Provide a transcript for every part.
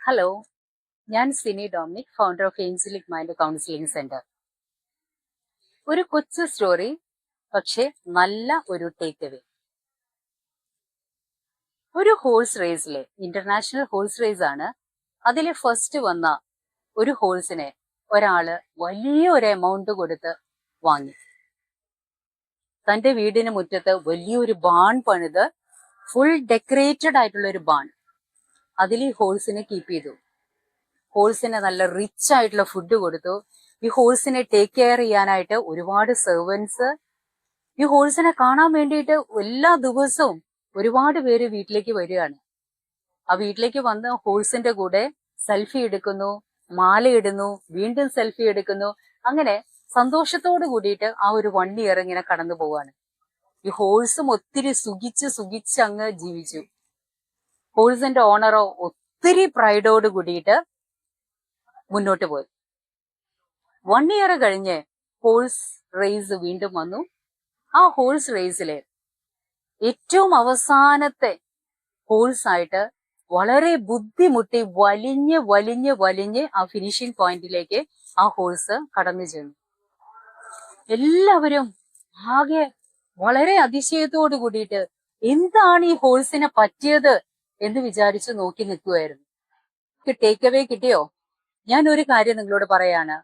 Hello ഞാൻ Sini Dominic founder of angelic mind counselling centre ഒരു കൊച്ചു സ്റ്റോറി പക്ഷെ നല്ല ഒരു ടേക്ക് അവേ ഒരു ഹോഴ്സ് റേസിലെ ഇന്റർനാഷണൽ ഹോഴ്സ് റേസ് ആണ് അതിലെ ഫസ്റ്റ് വന്ന ഒരു ഹോഴ്സിനെ ഒരാൾ വലിയ ഒരു എമൗണ്ട് കൊടുത്ത് വാങ്ങി. തന്റെ വീടിന് മുറ്റത്ത് വലിയൊരു ബാൺ പണിത് ഫുൾ ഡെക്കറേറ്റഡ് ആയിട്ടുള്ള ഒരു ബാൺ അതിൽ ഈ ഹോഴ്സിനെ കീപ്പ് ചെയ്തു. ഹോഴ്സിന് നല്ല റിച്ച് ആയിട്ടുള്ള ഫുഡ് കൊടുത്തു. ഈ ഹോഴ്സിനെ ടേക്ക് കെയർ ചെയ്യാനായിട്ട് ഒരുപാട് സെർവൻസ് ഈ ഹോഴ്സിനെ കാണാൻ വേണ്ടിയിട്ട് എല്ലാ ദിവസവും ഒരുപാട് പേര് വീട്ടിലേക്ക് വരികയാണ്. ആ വീട്ടിലേക്ക് വന്ന് ഹോഴ്സിന്റെ കൂടെ സെൽഫി എടുക്കുന്നു മാല ഇടുന്നു വീണ്ടും സെൽഫി എടുക്കുന്നു. അങ്ങനെ സന്തോഷത്തോട് കൂടിയിട്ട് ആ ഒരു വൺ ഇയർ ഇങ്ങനെ കടന്നു പോവാണ്. ഈ ഹോഴ്സും ഒത്തിരി സുഖിച്ച് സുഖിച്ച് അങ്ങ് ജീവിച്ചു. ഹോഴ്സിന്റെ ഓണറോ ഒത്തിരി പ്രൈഡോട് കൂടിയിട്ട് മുന്നോട്ട് പോയി. വൺ ഇയർ കഴിഞ്ഞ് ഹോഴ്സ് റേസ് വീണ്ടും വന്നു. ആ ഹോഴ്സ് റേസിലെ ഏറ്റവും അവസാനത്തെ ഹോഴ്സ് ആയിട്ട് വളരെ ബുദ്ധിമുട്ടി വലിഞ്ഞ് വലിഞ്ഞ് വലിഞ്ഞ് ആ ഫിനിഷിംഗ് പോയിന്റിലേക്ക് ആ ഹോഴ്സ് കടന്നു ചെന്നു. എല്ലാവരും ആകെ വളരെ അതിശയത്തോട് കൂടിയിട്ട് എന്താണ് ഈ ഹോഴ്സിനെ പറ്റിയത് എന്ന് വിചാരിച്ചു നോക്കി നിൽക്കുമായിരുന്നു ടേക്ക് അവേ കിട്ടിയോ? ഞാൻ ഒരു കാര്യം നിങ്ങളോട് പറയാണ്.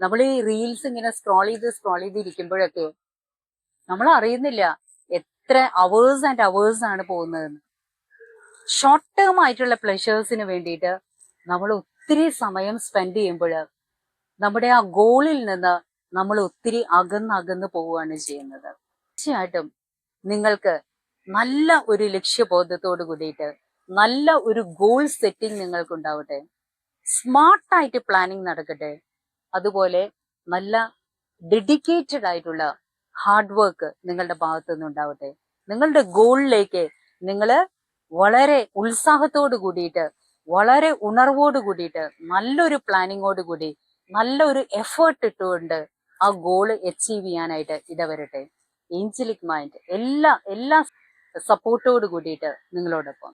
നമ്മൾ ഈ റീൽസ് ഇങ്ങനെ സ്ക്രോൾ ചെയ്ത് സ്ക്രോൾ ചെയ്ത് ഇരിക്കുമ്പോഴൊക്കെ നമ്മൾ അറിയുന്നില്ല എത്ര അവേഴ്സ് ആൻഡ് അവേഴ്സ് ആണ് പോകുന്നതെന്ന്. ഷോർട്ട് ടേം ആയിട്ടുള്ള പ്ലഷേഴ്സിന് വേണ്ടിയിട്ട് നമ്മൾ ഒത്തിരി സമയം സ്പെൻഡ് ചെയ്യുമ്പോൾ നമ്മുടെ ആ ഗോളിൽ നിന്ന് നമ്മൾ ഒത്തിരി അകന്ന് അകന്ന് പോവുകയാണ് ചെയ്യുന്നത്. തീർച്ചയായിട്ടും നിങ്ങൾക്ക് നല്ല ഒരു ലക്ഷ്യബോധത്തോട് കൂടിയിട്ട് നല്ല ഒരു ഗോൾ സെറ്റിംഗ് നിങ്ങൾക്കുണ്ടാവട്ടെ. സ്മാർട്ടായിട്ട് പ്ലാനിങ് നടക്കട്ടെ. അതുപോലെ നല്ല ഡെഡിക്കേറ്റഡ് ആയിട്ടുള്ള ഹാർഡ് വർക്ക് നിങ്ങളുടെ ഭാഗത്തു നിന്നുണ്ടാവട്ടെ നിങ്ങളുടെ ഗോളിലേക്ക് നിങ്ങൾ വളരെ ഉത്സാഹത്തോട് കൂടിയിട്ട് വളരെ ഉണർവോട് കൂടിയിട്ട് നല്ലൊരു പ്ലാനിങ്ങോട് കൂടി നല്ലൊരു എഫേർട്ട് ഇട്ടുകൊണ്ട് ആ ഗോൾ അച്ചീവ് ചെയ്യാനായിട്ട് ഇടവരട്ടെ. ഏഞ്ചലിക് മൈൻഡ് എല്ലാ എല്ലാ സപ്പോർട്ടോട് കൂടിയിട്ട് നിങ്ങളോടൊപ്പം.